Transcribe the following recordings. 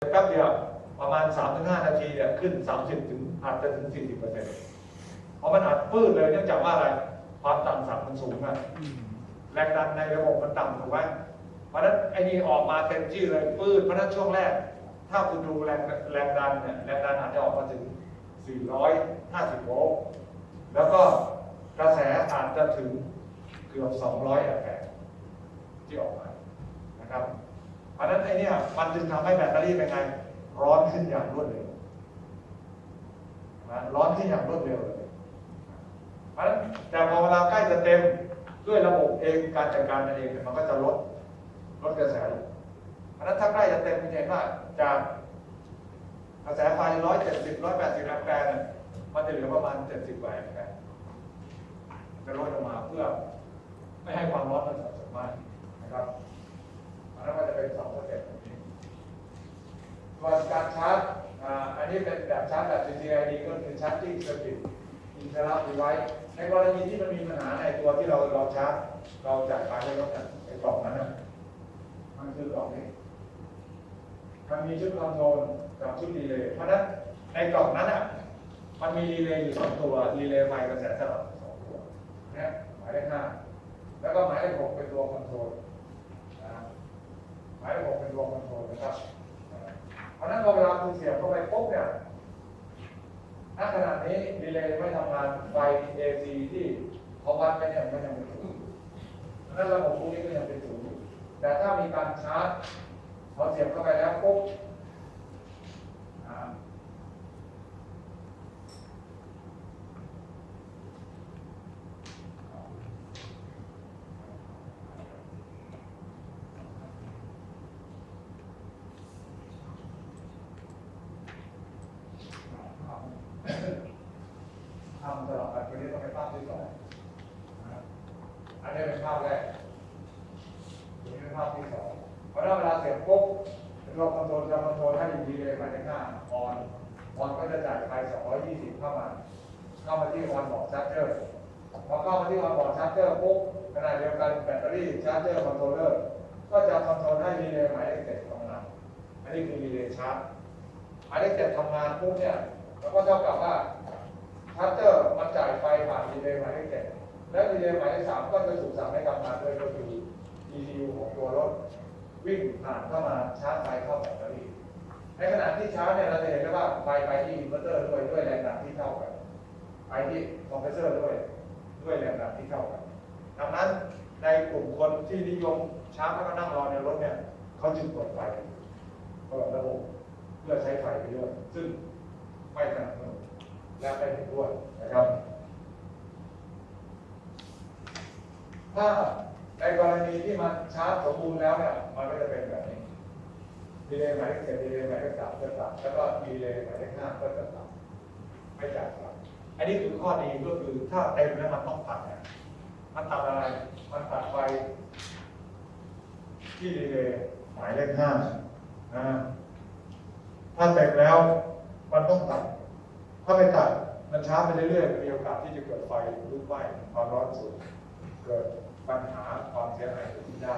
แป๊บเดียวประมาณ 3-5 นาทีเนี่ยขึ้น 30 ถึงอาจจะถึง 40เปอร์เซ็นต์เพราะมันอัดปื้ดเลยเนื่องจากว่าอะไร ความต่ำสัมมันสูงอะแรงดันในระบบมันต่ำถูกไหมเพราะฉะนั้นไอ้นี่ออกมาเต็มที่เลยปื้ดเพราะฉะนั้นช่วงแรก ถ้าคุณดูแรงแรงดันเนี่ยแรงดันอาจจะออกมาถึง 450 โวลต์แล้วก็กระแสอาจจะถึงเกือบ 200 แอมป์แปร์ที่ออกมานะครับเพ ราะฉะนั้นไอ้เนี่ยมันจึงทำให้แบตเตอรี่เป็นไง ร้อนขึ้นอย่างรวดเร็วนะร้อนขึ้นอย่างรวดเร็วเลยเพราะฉะนั้นแต่พอเวลาใกล้จะเต็มด้วยระบบเองการจัดการมันเองมันก็จะลดลดกระแสลงเพราะฉะนั้นถ้าใกล้จะเต็มมันจะเห็นว่าจากกระแสไฟร้อยเจ็ดสิบร้อยแปดสิบแอมป์แปร์มันจะเหลือประมาณเจ็ดสิบกว่าแอมป์แปร์จะลดลงมาเพื่อไม่ให้ความร้อนมันสะสมมากนะครับ อันนั้นก็จะเป็นสองสเต็ปแบบนี้ส่วนการชาร์จอ,อันนี้เป็นแบบชาร์จแบบ CCID ก็คือชาร์จ i ิ g สกิ t อินเทอร์รับดีไว้ในกรณีที่มันมีปัญหาในตัวที่เราเราชาร์จเราจ่ายไฟให้รถน่ะไอ้กล่องนั้นน่ะมันคือกล่องนี้มันมีชุดคอนโทรลกับชุดรีเลย์เพราะนั้นในกล่องนั้นอะมันมีรีเลย์อยู่สองตัวรีเลย์ไฟกระแสสลับสองตัวนะหมายเลขห้าแล้วก็หมายเลขหกเป็นตัวคอนโทรล หมายเลขหกเป็นตัวคอนโทรลนะครับเพราะนั้นเวลาคุณเสียบเข้าไปปุ๊บเนี่ยณขณะนี้ดีเลย์ไม่ทำงานไฟ AC ที่เขาวัดไปเนี่ยมันยังเป็นศูนย์เพราะฉะนั้นระบบพวกนี้ก็ยังเป็นศูนย์แต่ถ้ามีการชาร์จพอเสียบเข้าไปแล้วปุ๊บอ่าทำตลอดไปวันนี้ต้องเป็นภาพที่สองนะครับอันนี้เป็นภาพแรกนนี้เป็นภาพที่สองเพราะฉะนั้นเวลาเสียบปุ๊บเราคอนโทรลจะคอนโทรลให้ดีเลยมายเลขห้าออนออนก็จะจ่ายไฟ220 เข้ามา เข้ามาที่ออนบอร์ดชาร์จเจอร์พอเข้ามาที่ออนบอร์ดชาร์จเจอร์ปุ๊บขณะเดียวกันแบตเตอรี่ชาร์จเจอร์คอนโทรลเลอร์ก็จะคอนโทรลให้รีเลย์หมายเลขเจ็ดทำงานอันนี้คือรีเลย์ชาร์จหมายเลขเจ็ดทำงานปุ๊บเนี่ยมันก็เท่ากับว่าชาร์จเจอร์มันจ่ายไฟผ่านรีเลย์หมายเลขเจ็ด และรีเลย์หมายเลขสามก็จะถูกสั่งให้ทำงานด้วยก็คือ ECU ของตัวรถวิ่งผ่านเข้ามาชาร์จไฟเข้าแบตเตอรี่ในขณะที่ชาร์จเนี่ยเราจะเห็นได้ว่าไฟไปที่อินเวอร์เตอร์ด้วยด้วยแรงดันที่เท่ากันไปที่คอมเพรสเซอร์ด้วยด้วยแรงดันที่เท่ากันดังนั้นในกลุ่มคนที่นิยมชาร์จแล้วก็นั่งรอในรถเนี่ยเขาจึงเปิดไฟเปิดระบบเพื่อใช้ไฟไปด้วยซึ่งไม่สนับสนุนและไม่เห็นด้วยนะครับ ถ้าในกรณีที่มันชาร์จสมบูรณ์แล้วเนี่ยมันก็จะเป็นแบบนี้ดีเลย์หมายเลขเจ็ดดีเลย์หมายเลขสามก็ตัดแล้วก็ดีเลย์หมายเลขห้าก็จะตัดไม่จ่ายครับอันนี้คือข้อดีก็คือถ้าเต็มแล้วมันต้องตัดเนี่ยมันตัดอะไร มันตัดไฟที่ดีเลย์หมายเลขห้านะถ้าเต็มแล้วมันต้องตัด ถ้าไม่ตัดมันช้าไปเรื่อยๆมีโอกาสที่จะเกิดไฟลุกไหม้ความร้อนสูง เกิดปัญหาความเสียหายเกิดขึ้นได้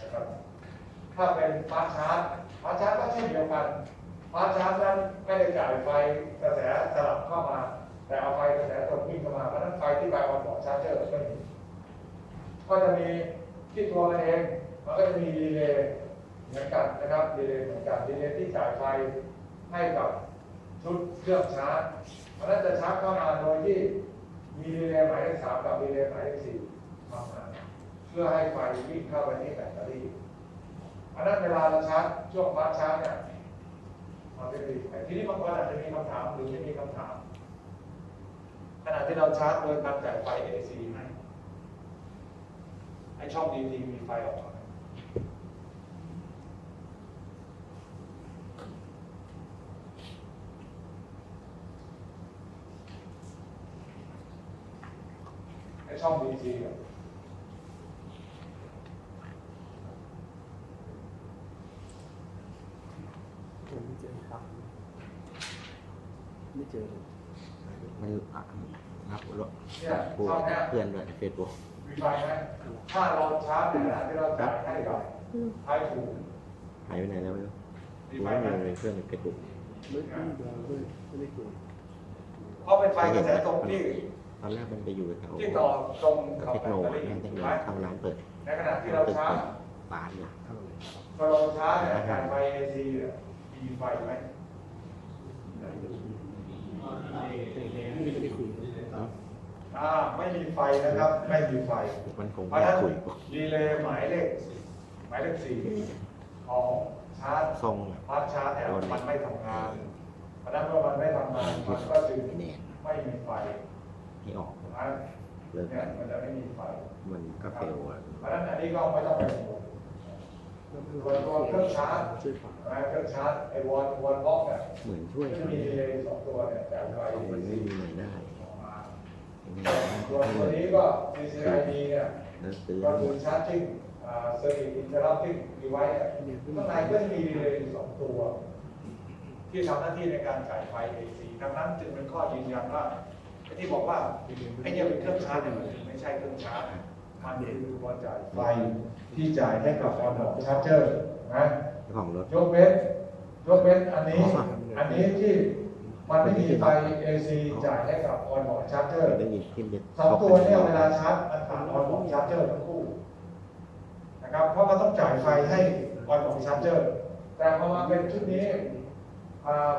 นะครับ ถ้าเป็นฟ้าชาร์จฟ้าชาร์จก็เช่นเดียวกันฟ้าชาร์จนั้นไม่ได้จ่ายไฟกระแสสลับเข้ามา แต่เอาไฟกระแสตรงวิ่งเข้ามาเพราะนั้นไฟที่ไปออนบอร์ดชาร์จเจอร์ไม่มีก็จะมีที่ตัวมันเองมันก็จะมีดีเลย์เหมือนกันนะครับดีเลย์เหมือนกันดีเลย์ที่จ่ายไฟให้กับชุดเครื่องชาร์จเพราะนั้นจะชาร์จเข้ามาโดยที่ มีดีเลย์หมายเลขสามกับดีเลย์หมายเลขสี่ทำงานเพื่อให้ไฟวิ่งเข้าไปที่แบตเตอรี่อันนั้นเวลาเราชาร์จช่วงฟ้าชาร์จเนี่ยมันจะดีไปทีนี้บางคนอาจจะมีคำถามหรือไม่มีคำถามขณะที่เราชาร์จโดยการจ่ายไฟ AC ไหมไอช่อง DC มีไฟออกมาไหมไอช่อง DC อะผมไม่เจอครับไม่เจอเลยมันอะงับรถเนี่ยกูช่องเนี้ยเพื่อนด้วยเฟซบุ๊กมีไฟไหมถ้าเราชาร์จในขณะที่เราจ่ายให้กับท้ายถูกหายไปไหนแล้วไม่รู้นมีกูไฟไม่ไหมมีเครื่องในเฟซบุ๊กไม่ไม่ได้ไม่ไม่ได้คุยเพราะเป็นไฟกระแสตรงที่ ตอนแรกมันไปอยู่แถวที่ต่อตรงกับเทคแบโนตเตอรี่นั่นเทคถูโนกไหมทำร้านเปิดในขณะที่เราชาร์จปานเนี่ยเท่าไหร่พอเราชาร์จเนี่ยการไฟ AC เนี่ยมีไฟไหมไม่ได้คุยเอ้าอ่าไม่มีไฟนะครับ ไม่มีไฟ มันคงเพไม่ราะฉะนั้นคุยรีเลย์หมายเลขหมายเลขสี่ของชาร์จทรงพาร์ทชาร์จเนี่ยมันไม่ทำงานเพราะฉะนั้นเมื่อมันไม่ทำงานมันก็จึงเนี่ยไม่มีไฟ ให้ออกเลิกเนี่ยมันจะไม่มีไฟมันก็เฟลอะเพราะฉะนั้นอันนี้ก็ไม่ต้องไปห่วงตัวตัวเครื่องชาร์จช่วยฝากนะเครื่องชาร์จไอ้วอลวอลบล็อกเนี่ยเหมือนช่วยที่มันมีดีเลยสองตัวเนี่ยแต่ไฟมันไม่มีรายได้ออกมาอย่างนี้ส่วตัวนี้ก็ CCID เนี่ยก็คือ charging อ่า circuit interrupting device เนี่ยข้างในก็จะมีดีเลย์สองตัว ที่ทำหน้าที่ในการจ่ายไฟ AC ดังนั้นจึงเป็นข้อยืนยันว่า ที่บอกว่าไอ้เนี่ยเป็นเครื่องชาร์จเนี่ยมันไม่ใช่เครื่องชาร์จมันคือตัวจ่ายไฟที่จ่ายให้กับออนบอร์ดชาร์เจอร์นะเจ้าของรถยกเว้นยกเว้นอันนี้ อันนี้ที่มันไม่มีไฟ AC จ่ายให้กับออนบอร์ดชาร์เจอร์ได้ยินที่เด็ดสองตัวเนี่ยเวลาชาร์จมันผ่านออนบอร์ดชาร์เจอร์ทั้งคู่นะครับ เพราะมันต้องจ่ายไฟให้ออนบอร์ดชาร์เจอร์แต่พอมาเป็นชุดนี้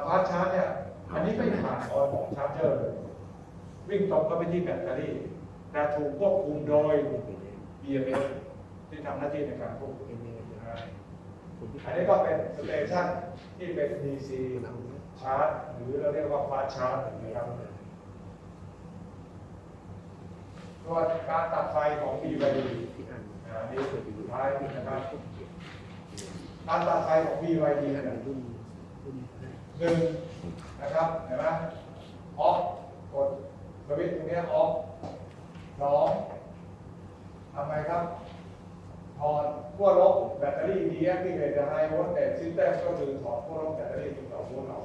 ฟาสชาร์จเนี่ย อันนี้ไม่ผ่านออนบอร์ดชาร์เจอร์เลย วิ่งตรงเข้าไปที่แบตเตอรี่ แต่ถูกควบคุมโดย BMS ที่ทำหน้าที่ในการควบคุมนะครับอันนี้ก็เป็นสเตชันที่เป็น DC ชาร์จหรือเราเรียกว่าฟาสชาร์จนะครับส่วนการตัดไฟของ BYD ที่อ่านอ่านี่คือสุดท้ายนะครับการตัดไฟของ BYD เนี่ยรุ่นรุ่นแรกหนึ่งนะครับเห็นไหมออฟกด สวิตตรงนี้ออฟสองทำไงครับถอดขั้วลบแบตเตอรี่ deactivate the high voltage system ก็คือถอดขั้วลบแบตเตอรี่ที่ต่อโวลต์เอา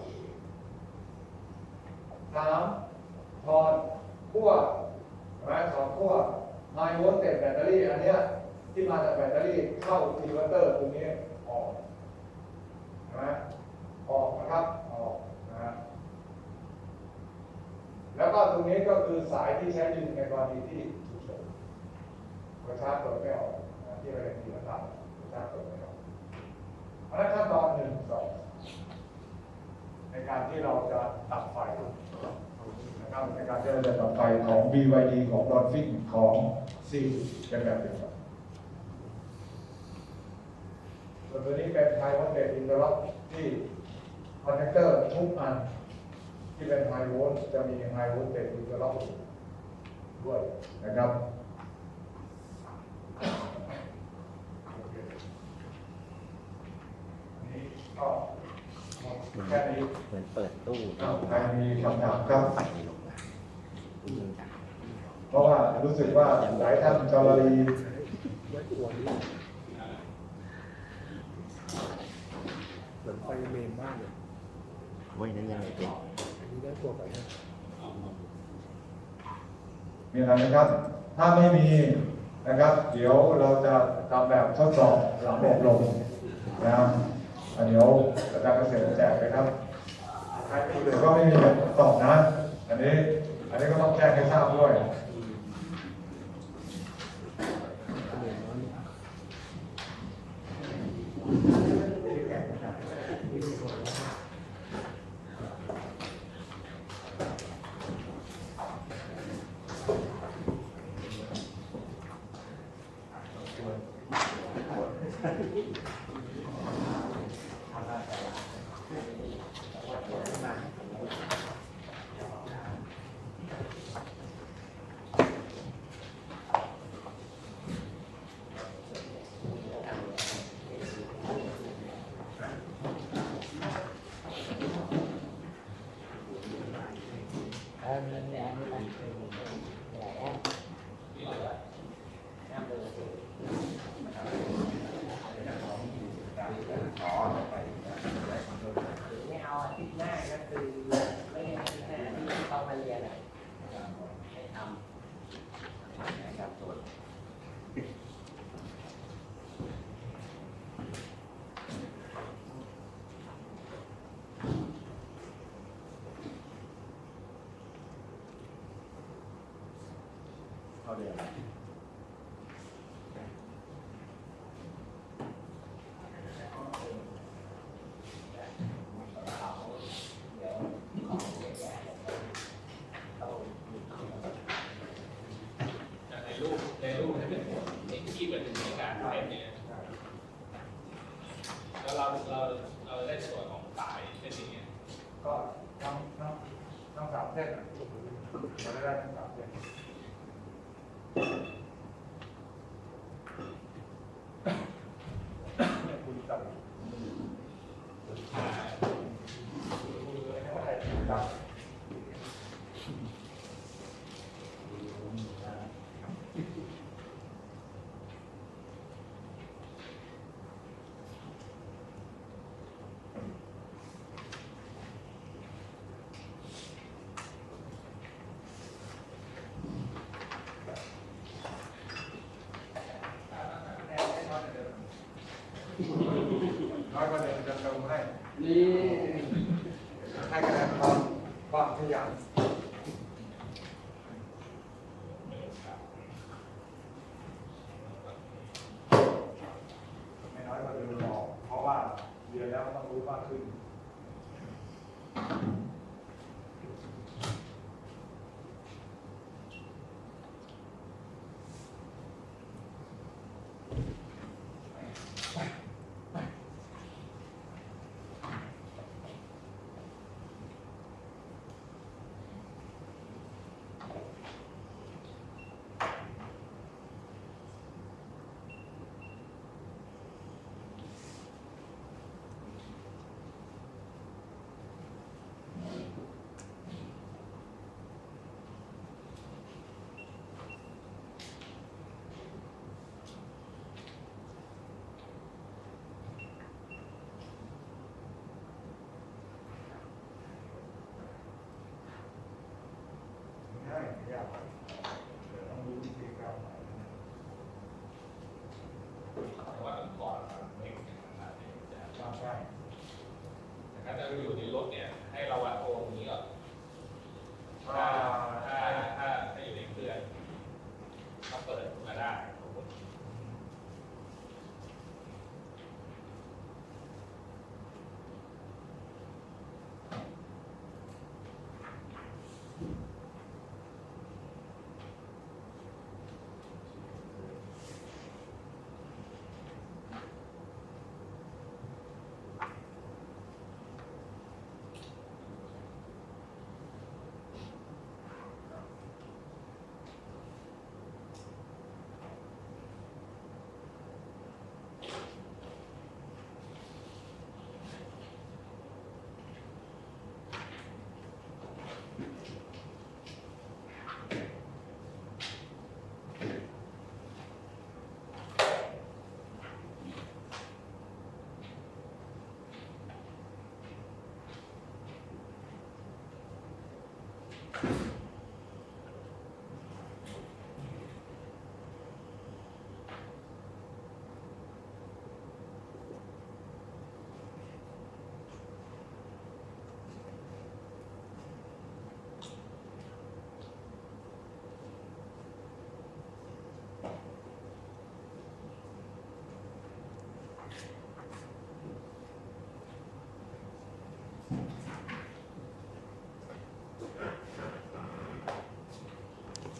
สามถอดขั้วนไหมถอดขั้ว high voltage แบตเตอรี่อันเนี้ยที่มาจากแบตเตอรี่เข้าอินเวอร์เตอร์ตรงนี้ออกเห็นไหม ออกนะครับออกนะฮะแล้วก็ต รงนี้ก็คือสายที่ใช้ดึงในกรณีที่ฉุกเฉินกระชากเปิดไม่ออกที่เราเรียนทีละขั้นกระชากเปิดไม่ออกอันนั้นขั้นตอนหนึ่งสองในการที่เราจะตัดไฟนะครับในการที่เราจะตัดไฟของ BYD ของ d o l p h i n ของ C เป็นแบบเดียวกันส่วนตัวนี้เป็นไฮโวลเตจอินเตอร์ล็อกที่คอนเนคเตอร์ทุกอัน ที่เป็นไฮโวลต์จะมีไฮโวลเตจอินเตอร์ล็อกด้วยนะครับนี่ก็หมดแค่นี้เหมือนเปิดตู้ใครมีคำถามครับไปลงมาอืมจ้ะเพราะว่ารู้สึกว่าหลายท่านจรลีไว้ตัวนี้เหมือนไฟเมนมากเลยเว้ยนั่นยังไงเป็น อันนี้ได้ตัวไปนะมีอะไรไหมครับ ถ้าไม่มีนะครับ เดี๋ยวเราจะทำแบบทดสอบหลังอบรมนะครับอะเดี๋ยวอาจารย์เกษตรแจกไปครับใครมีหรือก็ไม่มีแบบทดสอบนะ อันนี้ อันนี้ก็ต้องแจ้งให้ทราบด้วย เมนน้อยนี่คือคนละ ไม่เอาอาทิตย์หน้าก็คือไม่ใช่อาทิตย์หน้าที่ต้องมาเรียนอะไม่ทำนะครับส่วน เดียวจากในรูปในรูปจะเป็นเอ็กที่เป็นในการเป็นเนี่ย แล้วเราเราเราได้ส่วนของสายเป็นอย่างเงี้ยก็ทั้งทั้งทั้งสามเส้นอะเราได้ทั้งสามเส้น Gracias. น้อยกว่าเดิมจะเติมให้ นี่ ให้คะแนนความความขยันไม่น้อยกว่าเดิมหรอกเพราะว่าเรียนแล้วต้องรู้มากขึ้น ยายยากต้องรู้วิธีการแต่ว่าก่อนไม่เป็นขนาดนี้ใช่แต่ถ้าเราอยู่ในรถเนี่ย